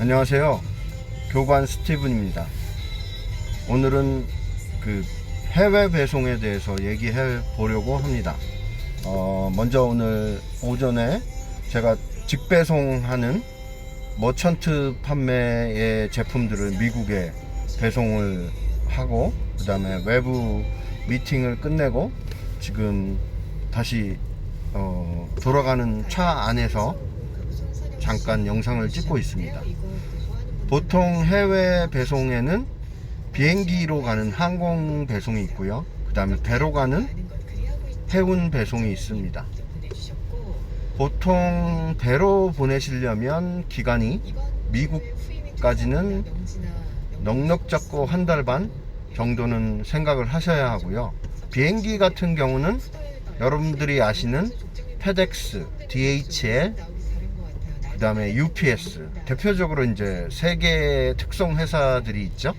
안녕하세요. 교관 스티븐입니다. 오늘은 그 해외 배송에 대해서 얘기해 보려고 합니다. 어, 먼저 오늘 오전에 제가 직배송하는 머천트 판매의 제품들을 미국에 배송을 하고 그 다음에 외부 미팅을 끝내고 지금 다시 어, 돌아가는 차 안에서 잠깐 영상을 찍고 있습니다. 보통 해외 배송에는 비행기로 가는 항공 배송이 있고요. 그 다음에 배로 가는 해운 배송이 있습니다. 보통 배로 보내시려면 기간이 미국까지는 넉넉 잡고 한 달 반 정도는 생각을 하셔야 하고요. 비행기 같은 경우는 여러분들이 아시는 페덱스, DHL, 그 다음에 UPS 대표적으로 이제 세 개의 특송 회사들이 있죠.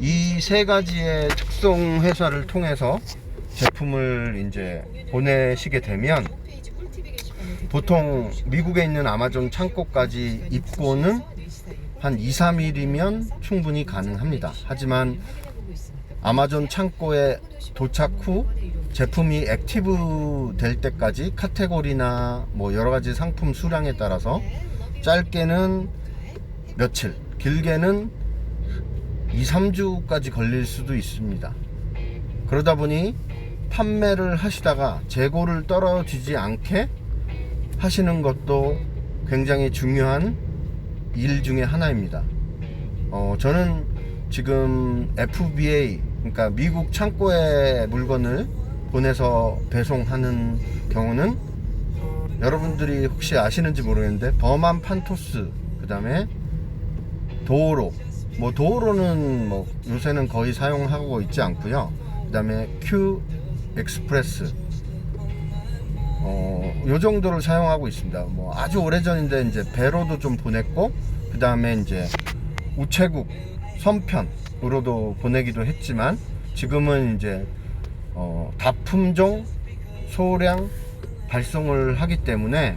이 세 가지의 특송 회사를 통해서 제품을 이제 보내시게 되면 보통 미국에 있는 아마존 창고까지 입고는 한 2, 3일이면 충분히 가능합니다. 하지만 아마존 창고에 도착 후 제품이 액티브 될 때까지 카테고리나 뭐 여러 가지 상품 수량에 따라서 짧게는 며칠, 길게는 2, 3주까지 걸릴 수도 있습니다. 그러다 보니 판매를 하시다가 재고를 떨어지지 않게 하시는 것도 굉장히 중요한 일 중에 하나입니다. 어, 저는 지금 FBA, 그러니까 미국 창고에 물건을 보내서 배송하는 경우는 여러분들이 혹시 아시는지 모르겠는데 버만 판토스, 그 다음에 도어로, 뭐 도어로는 뭐 요새는 거의 사용하고 있지 않고요. 그 다음에 Q 익스프레스, 어, 요 정도를 사용하고 있습니다. 뭐 아주 오래전인데 이제 배로도 좀 보냈고 그 다음에 이제 우체국 선편으로도 보내기도 했지만 지금은 이제 어, 다품종 소량 발송을 하기 때문에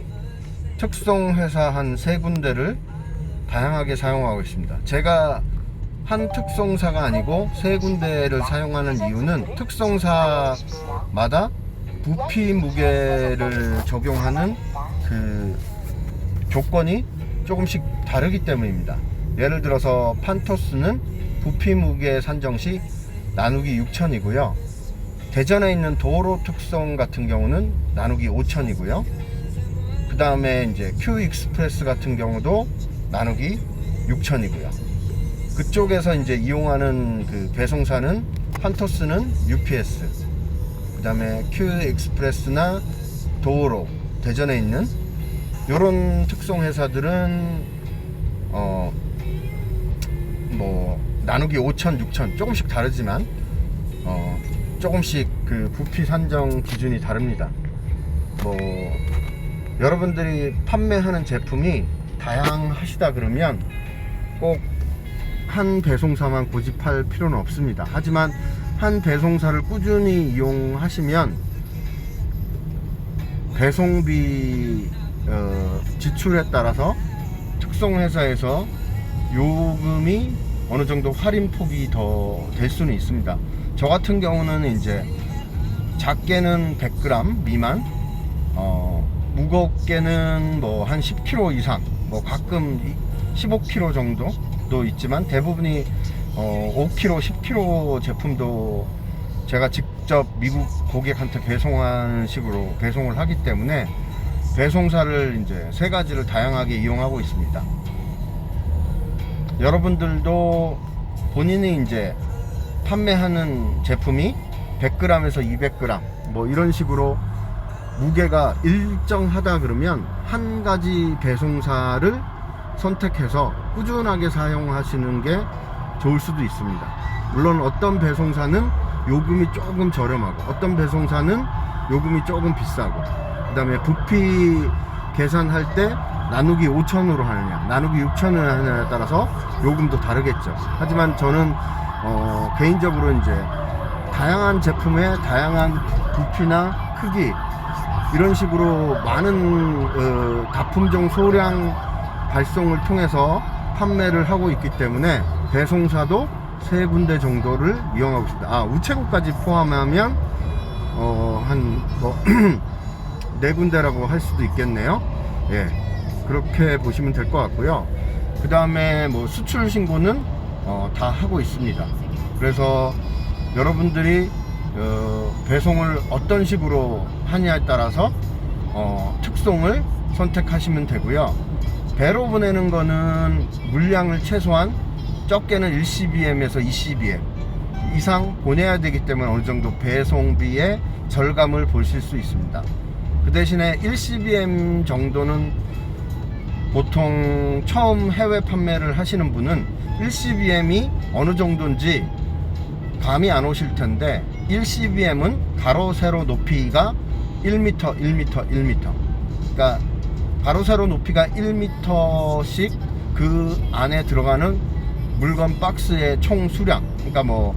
특송 회사 한 세 군데를 다양하게 사용하고 있습니다. 제가 한 특송사가 아니고 세 군데를 사용하는 이유는 특송사마다 부피 무게를 적용하는 그 조건이 조금씩 다르기 때문입니다. 예를 들어서 판토스는 부피 무게 산정 시 나누기 6천이고요. 대전에 있는 도로 특성 같은 경우는 나누기 5천이고요. 그 다음에 이제 Q 익스프레스 같은 경우도 나누기 6천이고요. 그쪽에서 이제 이용하는 그 배송사는 판토스는 UPS, 그 다음에 Q 익스프레스나 도어로 대전에 있는 이런 특송 회사들은 어 뭐 나누기 5천, 6천 조금씩 다르지만 어 조금씩 그 부피 산정 기준이 다릅니다. 뭐 여러분들이 판매하는 제품이 다양하시다 그러면 꼭 한 배송사만 고집할 필요는 없습니다. 하지만 한 배송사를 꾸준히 이용하시면 배송비 어, 지출에 따라서 특송 회사에서 요금이 어느 정도 할인 폭이 더 될 수는 있습니다. 저 같은 경우는 이제 작게는 100g 미만, 어, 무겁게는 뭐 한 10kg 이상, 뭐 가끔 15kg 정도도 있지만 대부분이 어, 5kg, 10kg 제품도 제가 직접 미국 고객한테 배송하는 식으로 배송을 하기 때문에 배송사를 이제 세 가지를 다양하게 이용하고 있습니다. 여러분들도 본인이 이제 판매하는 제품이 100g에서 200g 뭐 이런 식으로 무게가 일정하다 그러면 한 가지 배송사를 선택해서 꾸준하게 사용하시는 게 좋을 수도 있습니다. 물론 어떤 배송사는 요금이 조금 저렴하고 어떤 배송사는 요금이 조금 비싸고 그 다음에 부피 계산할 때 나누기 5천으로 하느냐 나누기 6천을 하느냐에 따라서 요금도 다르겠죠 하지만 저는 어, 개인적으로 이제 다양한 제품의 다양한 부피나 크기 이런 식으로 많은 어, 다품종 소량 발송을 통해서 판매를 하고 있기 때문에 배송사도 세 군데 정도를 이용하고 있습니다. 아, 우체국까지 포함하면 어, 한뭐 네 군데라고 할 수도 있겠네요. 예. 그렇게 보시면 될 것 같고요. 그 다음에 뭐 수출 신고는 어, 다 하고 있습니다. 그래서 여러분들이 어, 배송을 어떤 식으로 하냐에 따라서 어, 특송을 선택하시면 되고요. 배로 보내는 거는 물량을 최소한 적게는 1CBM에서 2CBM 이상 보내야 되기 때문에 어느 정도 배송비의 절감을 보실 수 있습니다. 그 대신에 1CBM 정도는 보통 처음 해외 판매를 하시는 분은 1CBM이 어느 정도인지 감이 안 오실 텐데 1CBM은 가로 세로 높이가 1m, 1m, 1m. 그러니까 가로 세로 높이가 1m씩 그 안에 들어가는 물건 박스의 총 수량. 그러니까 뭐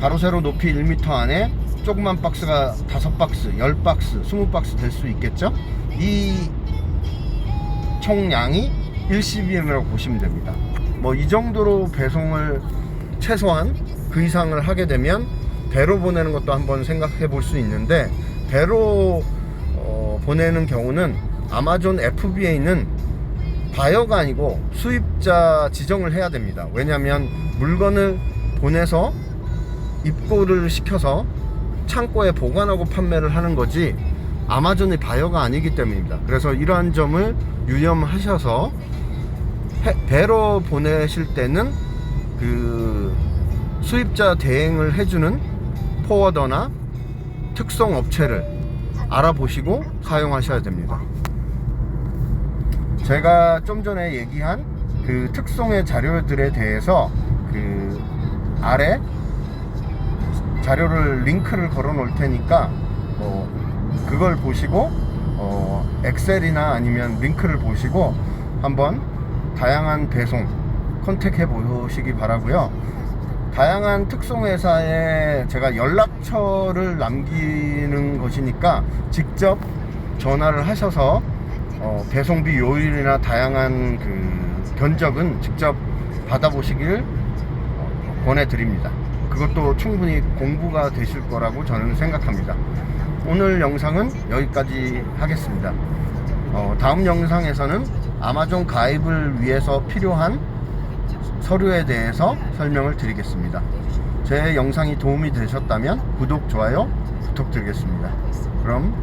가로 세로 높이 1m 안에 조그만 박스가 5박스, 10박스, 20박스 될 수 있겠죠? 이 총량이 1CBM이라고 보시면 됩니다. 뭐 이 정도로 배송을 최소한 그 이상을 하게 되면 배로 보내는 것도 한번 생각해 볼 수 있는데 배로 어, 보내는 경우는 아마존 FBA는 바이어가 아니고 수입자 지정을 해야 됩니다. 왜냐하면 물건을 보내서 입고를 시켜서 창고에 보관하고 판매를 하는 거지 아마존이 바이어가 아니기 때문입니다. 그래서 이러한 점을 유념하셔서 해- 배로 보내실 때는 그 수입자 대행을 해주는 포워더나 특성 업체를 알아보시고 사용하셔야 됩니다. 제가 좀 전에 얘기한 그 특송의 자료들에 대해서 그 아래 자료를 링크를 걸어 놓을 테니까 뭐 그걸 보시고 어 엑셀이나 아니면 링크를 보시고 한번 다양한 배송 컨택해 보시기 바라고요. 다양한 특송 회사에 제가 연락처를 남기는 것이니까 직접 전화를 하셔서 어, 배송비 요일이나 다양한 그 견적은 직접 받아보시길 어, 권해드립니다. 그것도 충분히 공부가 되실 거라고 저는 생각합니다. 오늘 영상은 여기까지 하겠습니다. 어, 다음 영상에서는 아마존 가입을 위해서 필요한 서류에 대해서 설명을 드리겠습니다. 제 영상이 도움이 되셨다면 구독, 좋아요 부탁드리겠습니다. 그럼